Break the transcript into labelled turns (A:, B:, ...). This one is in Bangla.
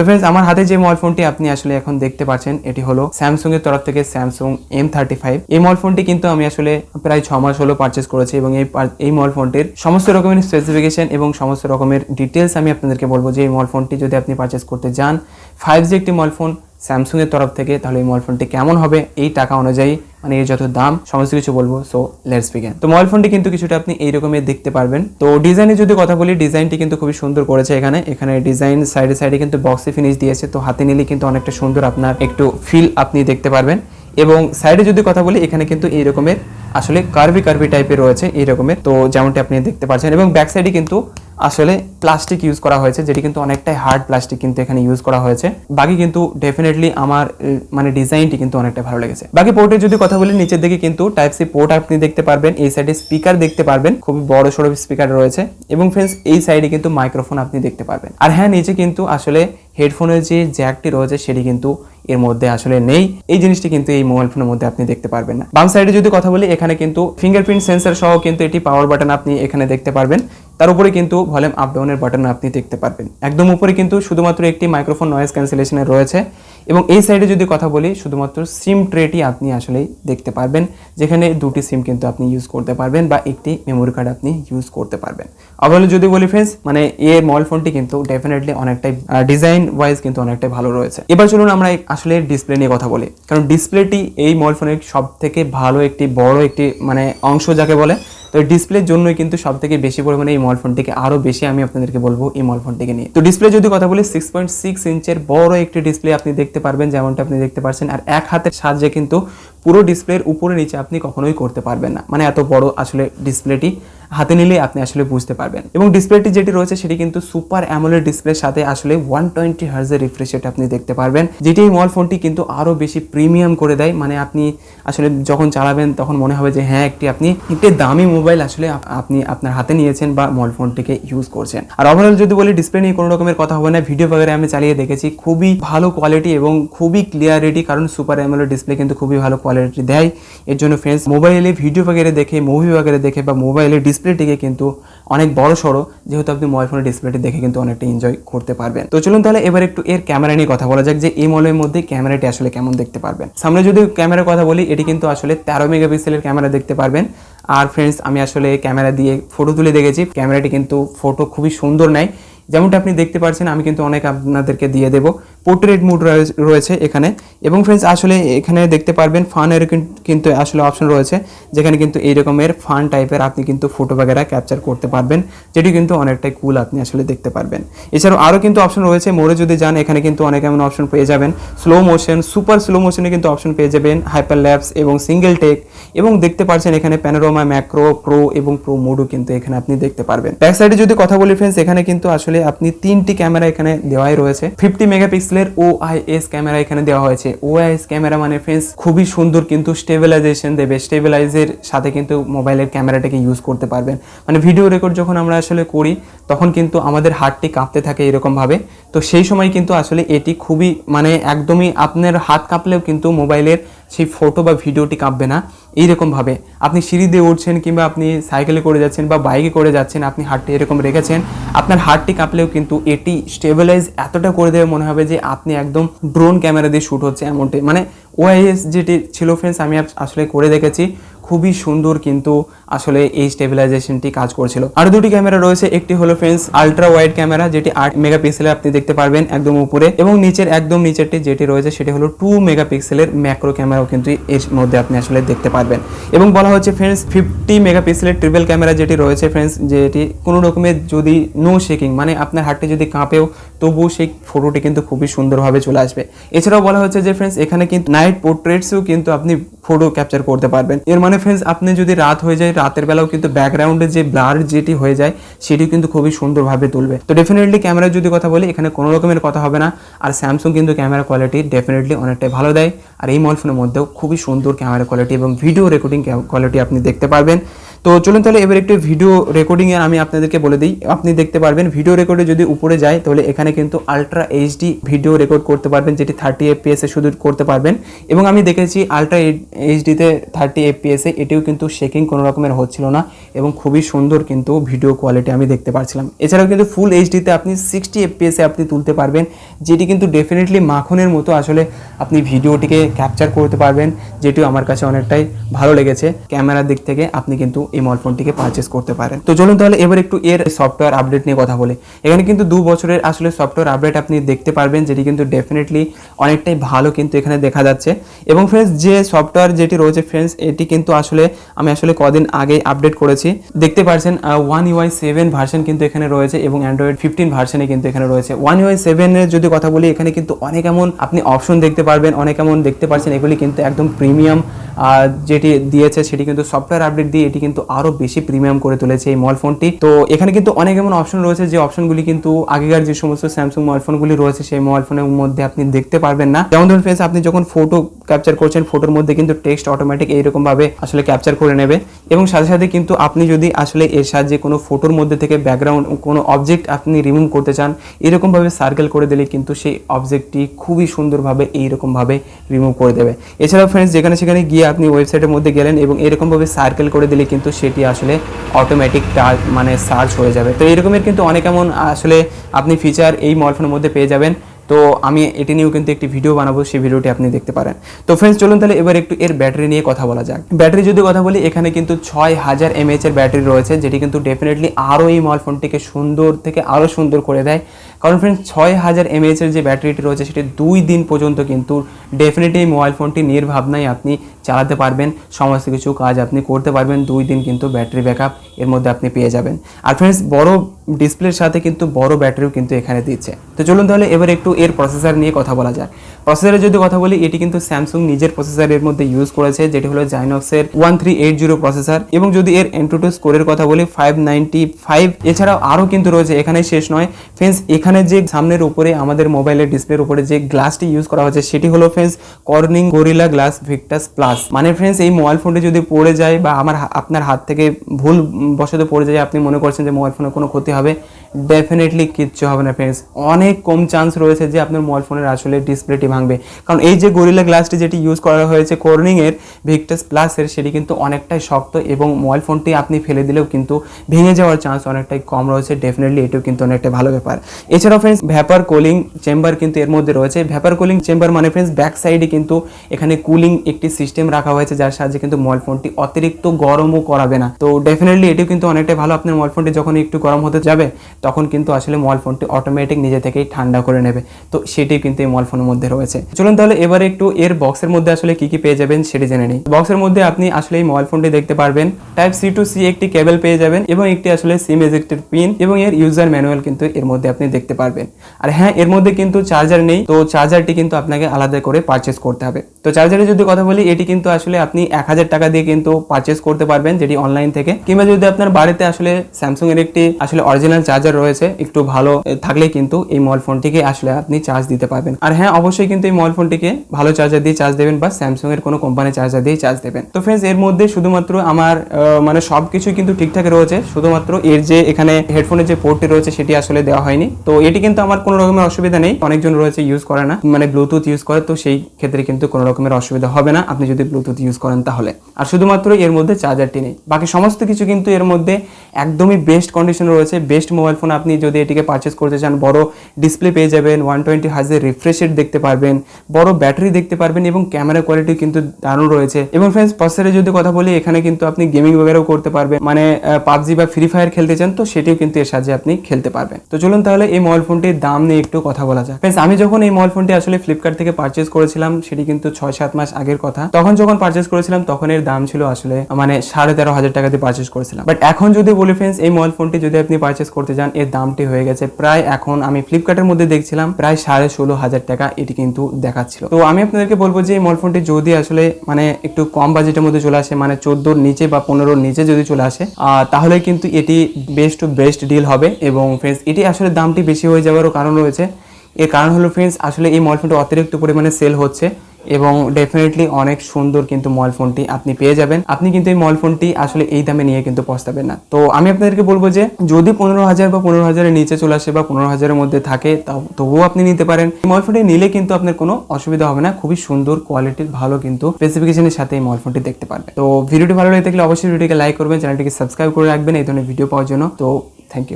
A: তো ফ্রেন্ডস আমার হাতে যে মোবাইল ফোনটি আপনি আসলে এখন দেখতে পাচ্ছেন, এটি হলো স্যামসুং এর তরফ থেকে স্যামসুং এম থার্টি ফাইভ এই মোবাইল ফোনটি কিন্তু আমি আসলে প্রায় ছ মাস হলো পারচেস করেছি এবং এই এই মোবাইল ফোনটির সমস্ত রকমের স্পেসিফিকেশন এবং সমস্ত রকমের ডিটেলস আমি আপনাদেরকে বলব যে এই মোবাইল ফোনটি যদি আপনি পারচেস করতে যান ফাইভ জি একটি মোবাইল ফোন স্যামসুং এর তরফ থেকে তাহলে এই মোবাইল ফোনটি কেমন হবে? এই টাকা অনুযায়ী মানে এর যত দাম, সমস্ত কিছু বলব। সো লেটস বিগেন তো মোবাইল ফোনটি কিন্তু কিছুটা আপনি এই রকমের দেখতে পারবেন। তো ডিজাইনে যদি কথা বলি ডিজাইনটি কিন্তু খুবই সুন্দর করেছে এখানে। এখানে ডিজাইন সাইডে সাইডে কিন্তু বক্সে ফিনিশ দিয়েছে। তো হাতে নিলে কিন্তু অনেকটা সুন্দর আপনার একটু ফিল আপনি দেখতে পারবেন। এবং সাইডে যদি কথা বলি, এখানে কিন্তু এই রকমের আসলে কার্ভি কার্ভি টাইপের রয়েছে, এই রকমের। তো যেমনটি আপনি দেখতে পাচ্ছেন। এবং ব্যাক সাইডে কিন্তু আসলে প্লাস্টিক ইউজ করা হয়েছে, যেটি কিন্তু অনেকটাই হার্ড প্লাস্টিক কিন্তু এখানে ইউজ করা হয়েছে। বাকি কিন্তু ডেফিনেটলি আমার মানে ডিজাইনটি কিন্তু অনেকটা ভালো লেগেছে। বাকি পোর্টের যদি কথা বলি, নিচের দিকে কিন্তু টাইপ সি পোর্ট আপনি দেখতে পারবেন, এই সাইডে স্পিকার দেখতে পারবেন খুবই বড় সড়ো স্পিকার রয়েছে। এবং ফ্রেন্ডস এই সাইডে কিন্তু মাইক্রোফোন আপনি দেখতে পারবেন। আর হ্যাঁ নিচে কিন্তু আসলে হেডফোনের যে জ্যাকটি রয়েছে, সেটি কিন্তু এর মধ্যে আসলে নেই। এই জিনিসটি কিন্তু এই মোবাইল ফোনের মধ্যে আপনি দেখতে পারবেন না। বাম সাইডে যদি কথা বলি, এখানে কিন্তু ফিঙ্গারপ্রিন্ট সেন্সর সহ কিন্তু এটি পাওয়ার বাটন আপনি এখানে দেখতে পারবেন। তার উপরে কিন্তু ভলিউম আপ ডাউনের বাটন আপনি দেখতে পারবেন। একদম উপরে কিন্তু শুধুমাত্র একটি মাইক্রোফোন নয়েজ ক্যান্সেলেশনের রয়েছে এবং এই সাইডে যদি কথা বলি, শুধুমাত্র সিম ট্রেটি আপনি আসলেই দেখতে পারবেন, যেখানে দুটি সিম কিন্তু আপনি ইউজ করতে পারবেন বা একটি মেমোরি কার্ড আপনি ইউজ করতে পারবেন। অবলে যদি বলি ফ্রেন্ডস মানে এই মোবাইল ফোনটি কিন্তু ডেফিনেটলি অনেকটাই ডিজাইন ওয়াইজ কিন্তু অনেকটাই ভালো রয়েছে। এবার চলুন আমরা আসলে ডিসপ্লে নিয়ে কথা বলি। কারণ ডিসপ্লেটি এই মোবাইল ফোনের সব থেকে ভালো একটি, বড় একটি মানে অংশ যাকে বলে, তো ডিসপ্লের জন্যই কিন্তু সব থেকে বেশি পরিমাণে এই মোবাইল ফোনটিকে আরও বেশি আমি আপনাদেরকে বলব এই মোবাইল ফোনটিকে নিয়ে। তো ডিসপ্লে যদি কথা বলি সিক্স পয়েন্ট সিক্স ইঞ্চের বড় একটি ডিসপ্লে আপনি দেখতে পারবেন, যেমনটা আপনি দেখতে পাচ্ছেন আর এক হাতের সাহায্যে কিন্তু পুরো ডিসপ্লের উপরে নিচে আপনি কখনোই করতে পারবেন না। মানে এত বড় আসলে ডিসপ্লেটি হাতে নিলে আপনি আসলে বুঝতে পারবেন। এবং ডিসপ্লেটি যেটি রয়েছে সেটি কিন্তু সুপার অ্যামোলেড ডিসপ্লের সাথে আসলে ওয়ান টোয়েন্টি হার্জের রিফ্রেশ রেট আপনি দেখতে পারবেন। যেটি এই মোবাইল ফোনটি কিন্তু আরও বেশি প্রিমিয়াম করে দেয়। মানে আপনি আসলে যখন চালাবেন তখন মনে হবে যে হ্যাঁ একটি আপনি একটি দামি মোবাইল আসলে আপনি আপনার হাতে নিয়েছেন বা মোবাইল ফোনটিকে ইউজ করছেন। আর ওভারঅল যদি বলি ডিসপ্লে নিয়ে কোনো রকমের কথা হবে না। ভিডিও বাগেরে আমি চালিয়ে দেখেছি। খুবই ভালো কোয়ালিটি এবং খুবই ক্লিয়ারিটি কারণ সুপার অ্যামোলেড ডিসপ্লে কিন্তু খুবই ভালো কোয়ালিটি দেয়। এর জন্য ফ্রেন্ডস মোবাইলে ভিডিও বাগেরে দেখে মুভি বাগেরে দেখে বা মোবাইলের ডিসপ্লেটিকে কিন্তু অনেক বড় সড়ো, যেহেতু আপনি মোবাইল ফোনের ডিসপ্লেটি দেখে কিন্তু অনেকটা এনজয় করতে পারবেন। তো চলুন তাহলে এবার একটু এর ক্যামেরা নিয়ে কথা বলা যাক যে এই মোবাইলের মধ্যে ক্যামেরাটি আসলে কেমন দেখতে পারবেন। সামনে যদি ক্যামেরার কথা বলি, এটি কিন্তু আসলে তেরো মেগাপিক্সেলের ক্যামেরা দেখতে পারবেন। আর ফ্রেন্ডস আমি আসলে ক্যামেরা দিয়ে ফটো তুলে দেখেছি। ক্যামেরাটি কিন্তু ফটো খুবই সুন্দর নেয়। যেমনটা আপনি দেখতে পাচ্ছেন আমি কিন্তু অনেক আপনাদেরকে দিয়ে দেবো। পোর্ট্রেট মুড রয়েছে এখানে। এবং ফ্রেন্ডস আসলে এখানে দেখতে পারবেন ফানের কিন্তু আসলে অপশন রয়েছে, যেখানে কিন্তু এই রকমের ফান টাইপের আপনি কিন্তু ফটো বাগেরা ক্যাপচার করতে পারবেন, যেটি কিন্তু অনেকটাই কুল আপনি আসলে দেখতে পারবেন। এছাড়াও আরও কিন্তু অপশন রয়েছে, মোড়ে যদি যান, এখানে কিন্তু অনেক এমন অপশন পেয়ে যাবেন। স্লো মোশন সুপার স্লো মোশনে কিন্তু অপশন পেয়ে যাবেন হাইপার ল্যাপস এবং সিঙ্গেল টেক এবং দেখতে পাচ্ছেন এখানে প্যানোরামা ম্যাক্রো প্রো এবং প্রো মোডও কিন্তু এখানে আপনি দেখতে পারবেন। ব্যাক সাইডে যদি কথা বলি ফ্রেন্ডস এখানে কিন্তু আসলে আপনি তিনটি ক্যামেরা এখানে দেওয়াই রয়েছে। ফিফটি মেগাপিক্সেলের ও আই এস ক্যামেরা এখানে দেওয়া হয়েছে। ও আই এস ক্যামেরা মানে ফ্রেন্ডস খুবই সুন্দর কিন্তু স্টেবিলাইজেশন দেবে। স্টেবিলাইজের সাথে কিন্তু মোবাইলের ক্যামেরাটাকে ইউজ করতে পারবেন। মানে ভিডিও রেকর্ড যখন আমরা আসলে করি, তখন কিন্তু আমাদের হাতটি কাঁপতে থাকে এরকমভাবে। তো সেই সময় কিন্তু আসলে এটি খুবই মানে একদমই আপনার হাত কাঁপলেও কিন্তু মোবাইলের সেই ফটো বা ভিডিওটি কাঁপবে না। এইরকমভাবে আপনি সিঁড়ি দিয়ে উঠছেন কিংবা আপনি সাইকেলে করে যাচ্ছেন বা বাইকে করে যাচ্ছেন, আপনি হাতটি এরকম রেখেছেন, আপনার হাতটি কাঁপলেও কিন্তু এটি স্টেবিলাইজ এতটা করে দেবে মনে হবে যে আপনি একদম ড্রোন ক্যামেরা দিয়ে শ্যুট হচ্ছে এমনটি। মানে ওআইএস যেটি ছিল ফ্রেন্ডস আমি আসলে করে দেখেছি। খুবই সুন্দর কিন্তু আসলে এই স্টেবিলাইজেশনটি কাজ করছিল। আরও দুটি ক্যামেরা রয়েছে, একটি হলো ফ্রেন্ডস আলট্রা ওয়াইড ক্যামেরা, যেটি আট মেগাপিক্সেলের আপনি দেখতে পারবেন একদম উপরে, এবং নিচের একদম নিচেরটি যেটি রয়েছে সেটি হলো টু মেগাপিক্সেলের ম্যাক্রো ক্যামেরাও কিন্তু এর মধ্যে আপনি আসলে দেখতে পারবেন। এবং বলা হচ্ছে ফ্রেন্ডস ফিফটি মেগাপিক্সেলের ট্রিপল ক্যামেরা যেটি রয়েছে ফ্রেন্ডস, যেটি কোনো রকমের যদি নো শেকিং মানে আপনার হাতটি যদি কাঁপেও তবুও সেই ফটোটি কিন্তু খুবই সুন্দরভাবে চলে আসবে। এছাড়াও বলা হচ্ছে যে ফ্রেন্ডস এখানে কিন্তু নাইট পোর্ট্রেটসও কিন্তু আপনি ফটো ক্যাপচার করতে পারবেন। এর মানে ফ্রেন্ডস আপনি যদি রাত হয়ে যায়, রাতের বেলাও কিন্তু ব্যাকগ্রাউন্ডে যে ব্লার যেটি হয়ে যায় সেটি কিন্তু খুবই সুন্দরভাবে তুলবে। তো ডেফিনেটলি ক্যামেরার যদি কথা বলি, এখানে কোনো রকমের কথা হবে না। আর স্যামসুং কিন্তু ক্যামেরা কোয়ালিটি ডেফিনেটলি অনেকটাই ভালো দেয়। আর এই মোবাইল ফোনের মধ্যেও খুবই সুন্দর ক্যামেরা কোয়ালিটি এবং ভিডিও রেকর্ডিং কোয়ালিটি আপনি দেখতে পারবেন। তো চলুন তাহলে এবার একটু ভিডিও রেকর্ডিং এ আমি আপনাদেরকে বলে দিই, আপনি দেখতে পারবেন ভিডিও রেকর্ডে যদি উপরে যায়, তাহলে এখানে কিন্তু আলট্রা এইচডি ভিডিও রেকর্ড করতে পারবেন, যেটি থার্টি এফপিএস শুধু করতে পারবেন। এবং আমি দেখেছি আলট্রা এইচডিতে থার্টি এফপিএস এটিও কিন্তু শেকিং কোনো রকমের হচ্ছিল না এবং খুবই সুন্দর কিন্তু ভিডিও কোয়ালিটি আমি দেখতে পাচ্ছিলাম এছাড়াও কিন্তু ফুল এইচডিতে আপনি সিক্সটি এফপিএস আপনি তুলতে পারবেন, যেটি কিন্তু ডেফিনেটলি মাখনের মতো আসলে আপনি ভিডিওটিকে ক্যাপচার করতে পারবেন, যেটিও আমার কাছে অনেকটাই ভালো লেগেছে। ক্যামেরার দিক থেকে আপনি কিন্তু এই মল ফোনটিকে পারচেস করতে পারেন। তো চলুন তাহলে এবার একটু এর সফটওয়্যার আপডেট নিয়ে কথা বলে। এখানে কিন্তু দু বছরের আসলে সফটওয়্যার আপডেট আপনি দেখতে পারবেন, যেটি কিন্তু ডেফিনেটলি অনেকটাই ভালো কিন্তু এখানে দেখা যাচ্ছে। এবং ফ্রেন্ডস যে সফটওয়্যার যেটি রয়েছে ফ্রেন্ডস এটি কিন্তু আসলে আমি আসলে কদিন আগে আপডেট করেছি। দেখতে পারছেন ওয়ান ইউআই সেভেন ভার্সন কিন্তু এখানে রয়েছে এবং অ্যান্ড্রয়েড ফিফটিন ভার্সনে কিন্তু এখানে রয়েছে। ওয়ান ইউআই সেভেনের যদি কথা বলি, এখানে কিন্তু অনেক এমন আপনি অপশন দেখতে পারবেন, অনেক এমন দেখতে পারছেন, এগুলি কিন্তু একদম প্রিমিয়াম যেটি দিয়েছে সেটি কিন্তু সফটওয়্যার আপডেট দিয়ে এটি কিন্তু আরও বেশি প্রিমিয়াম করে তুলেছে এই মল ফোনটি তো এখানে কিন্তু অনেক এমন অপশন রয়েছে যে অপশনগুলি কিন্তু আগেকার যে সমস্ত স্যামসুং মোবাইল ফোনগুলি রয়েছে সেই মোবাইল ফোনের মধ্যে আপনি দেখতে পারবেন না। যেমন ধরুন ফ্রেন্ডস আপনি যখন ফটো ক্যাপচার করছেন ফটোর মধ্যে কিন্তু টেক্সট অটোমেটিক এইরকম ভাবে আসলে ক্যাপচার করে নেবে। এবং সাথে সাথে কিন্তু আপনি যদি আসলে এর সাহায্যে কোনো ফটোর মধ্যে থেকে ব্যাকগ্রাউন্ড কোনো অবজেক্ট আপনি রিমুভ করতে চান এরকমভাবে সার্কেল করে দিলে কিন্তু সেই অবজেক্টটি খুবই সুন্দরভাবে এইরকমভাবে রিমুভ করে দেবে। এছাড়াও ফ্রেন্ডস যেখানে সেখানে গিয়ে আপনি ওয়েবসাইটের মধ্যে গেলেন এবং এরকমভাবে সার্কেল করে দিলে কিন্তু সেটি আসলে অটোমেটিক মানে সার্চ হয়ে যাবে। তো এরকমের কিন্তু অনেক এমন আসলে আপনি ফিচার এই মোবাইল ফোনের মধ্যে পেয়ে যাবেন। তো আমি এটি নিয়েও কিন্তু একটি ভিডিও বানাবো, সেই ভিডিওটি আপনি দেখতে পারেন। তো ফ্রেন্ডস চলুন তাহলে এবার একটু এর ব্যাটারি নিয়ে কথা বলা যাক। ব্যাটারি যদি কথা বলি, এখানে কিন্তু ছয় হাজার এমএএচ এর ব্যাটারি রয়েছে, যেটি কিন্তু ডেফিনেটলি আরও এই মোবাইল ফোনটিকে সুন্দর থেকে আরও সুন্দর করে দেয়। কারণ ফ্রেন্ডস ছয় হাজার এমএএচ এর যে ব্যাটারিটি রয়েছে, সেটি দুই দিন পর্যন্ত কিন্তু ডেফিনেটলি মোবাইল ফোনটি নির্ভাবনায় আপনি চালাতে পারবেন। সমস্ত কিছু কাজ আপনি করতে পারবেন। দুই দিন কিন্তু ব্যাটারি ব্যাকআপ এর মধ্যে আপনি পেয়ে যাবেন। আর ফ্রেন্ডস বড় ডিসপ্লের সাথে কিন্তু বড় ব্যাটারিও কিন্তু এখানে দিচ্ছে। তো চলুন তাহলে এবার একটু এর প্রসেসর নিয়ে কথা বলা যায় প্রসেসরের যদি কথা বলি, এটি কিন্তু স্যামসুং নিজের প্রসেসরের মধ্যে ইউজ করেছে, যেটি হলো জাইনক্সের one three eight zero processor এবং যদি এর এন্টুটু স্কোরের কথা বলি ফাইভ নাইনটি ফাইভ এছাড়াও আরও কিন্তু রয়েছে। এখানে শেষ নয়। ফ্রেন্ডস এখানে যে সামনের উপরে আমাদের মোবাইলের ডিসপ্লের উপরে যে গ্লাসটি ইউজ করা হয়েছে, সেটি হলো friends Corning Gorilla Glass Victus plus মানে ফ্রেন্ডস এই মোবাইল ফোনটি যদি পড়ে যায় বা আমার আপনার হাত থেকে ভুল বশত পড়ে যায়, আপনি মনে করছেন যে মোবাইল ফোনের কোনো ক্ষতি হবে ডেফিনেটলি কিচ্ছু হবে না ফ্রেন্ডস অনেক কম চান্স রয়েছে যে আপনার মোবাইল ফোনের আসলে ডিসপ্লেটি ভাঙবে। কারণ এই যে গরিলা গ্লাসটি যেটি ইউজ করা হয়েছে কর্নিংয়ের ভিক্টাস প্লাসের সেটি কিন্তু অনেকটাই শক্ত এবং মোবাইল ফোনটি আপনি ফেলে দিলেও কিন্তু ভেঙে যাওয়ার চান্স অনেকটাই কম রয়েছে। ডেফিনেটলি এটাও কিন্তু অনেকটা ভালো ব্যাপার। এছাড়াও ফ্রেন্ডস ভ্যাপার কুলিং চেম্বার কিন্তু এর মধ্যে রয়েছে। ভ্যাপার কুলিং চেম্বার মানে ফ্রেন্ডস ব্যাক সাইডে কিন্তু এখানে কুলিং একটি সিস্টেম রাখা হয়েছে, যার সাহায্যে কিন্তু মোবাইল ফোনটি অতিরিক্ত গরমও করাবে না। তো ডেফিনেটলি এটিও কিন্তু অনেকটাই ভালো। আপনার মোবাইল ফোনটি যখন একটু গরম হতে যাবে তখন কিন্তু আসলে মোবাইল ফোনটি অটোমেটিক নিজে থেকেই ঠান্ডা করে নেবে। তো সেটি কিন্তু এই মোবাইল ফোনের মধ্যে রয়েছে। চলুন তাহলে এবারে একটু এর বক্সের মধ্যে আসলে কি কি পেয়ে যাবেন সেটি জেনে নিই। বক্সের মধ্যে আপনি আসলে এই মোবাইল ফোনটি দেখতে পারবেন। টাইপ সি টু সি একটি কেবল পেয়ে যাবেন এবং একটি আসলে সিম এজেক্টেড পিন এবং এর ইউজার ম্যানুয়াল কিন্তু এর মধ্যে আপনি দেখতে পারবেন। আর হ্যাঁ এর মধ্যে কিন্তু চার্জার নেই, তো চার্জারটি কিন্তু আপনাকে আলাদা করে পারচেস করতে হবে। তো চার্জারের যদি কথা বলি, এটি কিন্তু আসলে আপনি এক হাজার টাকা দিয়ে কিন্তু পারচেস করতে পারবেন যেটি অনলাইন থেকে। কিংবা যদি আপনার বাড়িতে আসলে স্যামসুং এর একটি আসলে অরিজিনাল চার্জার রয়েছে, একটু ভালো থাকলে কিন্তু এই মোবাইল ফোনটিকে আসলে আপনি চার্জ দিতে পারবেন। আর হ্যাঁ অবশ্যই কিন্তু এই মোবাইল ফোনটিকে ভালো চার্জার দিয়ে চার্জ দেবেন বা স্যামসুং এর কোনো কোম্পানি চার্জার দিয়ে চার্জ দেবেন। তো ফ্রেন্ডস এর মধ্যে শুধুমাত্র আমার মানে সব কিছু কিন্তু ঠিকঠাক রয়েছে, শুধুমাত্র এর যে এখানে হেডফোনের যে পোর্টটি রয়েছে, সেটি আসলে দেওয়া হয়নি। তো এটি কিন্তু আমার কোনো রকমের অসুবিধা নেই, অনেকজন রয়েছে ইউজ করে না মানে ব্লুটুথ ইউজ করে, তো সেই ক্ষেত্রে কিন্তু কোনো রকমের অসুবিধা হবে না, আপনি যদি ব্লুটুথ ইউজ করেন তাহলে। আর শুধুমাত্র এর মধ্যে চার্জারটি নেই। বাকি সমস্ত কিছু কিন্তু এর মধ্যে একদমই বেস্ট কন্ডিশন রয়েছে বেস্ট মোবাইল ফোন আপনি যদি এটিকে পারচেস করতে চান, বড় ডিসপ্লে পেয়ে যাবেন ওয়ান টোয়েন্টি হাজার রিফ্রেশ রেট দেখতে পারবেন, বড় ব্যাটারি দেখতে পারবেন এবং ক্যামেরা কোয়ালিটি কিন্তু দারুণ রয়েছে। এবং ফ্রেন্ডস প্রসেসরের যদি কথা বলি, এখানে কিন্তু আপনি গেমিং বগেরাও করতে পারবেন মানে পাবজি বা ফ্রি ফায়ার খেলতে চান, তো সেটিও কিন্তু এর সাহায্যে আপনি খেলতে পারবেন। তো চলুন তাহলে এই মোবাইল ফোনটির দাম নিয়ে একটু কথা বলা যাক। ফ্রেন্ডস আমি যখন এই মোবাইল ফোনটি আসলে ফ্লিপকার্ট থেকে পারচেস করেছিলাম, সেটি কিন্তু ছয় সাত মাস আগের কথা, তখন যখন পারচেস করেছিলাম, তখন এর দাম ছিল আসলে মানে সাড়ে তেরো হাজার টাকা দিয়ে পারচেস করেছিলাম। বাট এখন যদি বলি ফ্রেন্ডস এই মোবাইল ফোনটি যদি আপনি পারচেস করতে যান এর দামটি হয়ে গেছে প্রায় এখন আমি ফ্লিপকার্টের মধ্যে দেখছিলাম, প্রায় সাড়ে ষোলো হাজার টাকা এটি কিন্তু দেখাচ্ছিল। তো আমি আপনাদেরকে বলব যে এই মোবাইল ফোনটি যদি আসলে মানে একটু কম বাজেটের মধ্যে চলে আসে মানে চোদ্দোর নিচে বা পনেরোর নিচে যদি চলে আসে তাহলে কিন্তু এটি বেস্ট টু বেস্ট ডিল হবে। এবং ফ্রেন্ডস এটি আসলে দামটি বেশি হয়ে যাওয়ারও কারণ রয়েছে। এর কারণ হলো ফ্রেন্ডস আসলে এই মোবাইল ফোনটি অতিরিক্ত পরিমাণে সেল হচ্ছে। এবং ডেফিনেটলি অনেক সুন্দর কিন্তু মোবাইল ফোনটি আপনি পেয়ে যাবেন। আপনি কিন্তু এই মোবাইল ফোনটি আসলে এই দামে নিয়ে কিন্তু পস্তাবেন না। তো আমি আপনাদেরকে বলব যে, যদি পনেরো হাজার বা পনেরো হাজারের নিচে চলে আসে বা পনেরো হাজারের মধ্যে থাকে তবুও আপনি নিতে পারেন। এই মোবাইল ফোনটি নিলে কিন্তু আপনার কোনো অসুবিধা হবে না। খুবই সুন্দর কোয়ালিটির ভালো কিন্তু স্পেসিফিকেশনের সাথে এই মোবাইল ফোনটি দেখতে পারবেন। তো ভিডিওটি ভালো লেগে থাকলে অবশ্যই ভিডিওটিকে লাইক করবেন চ্যানেলটিকে সাবস্ক্রাইব করে রাখবেন। এই ধরনের ভিডিও পাওয়ার জন্য। তো থ্যাংক ইউ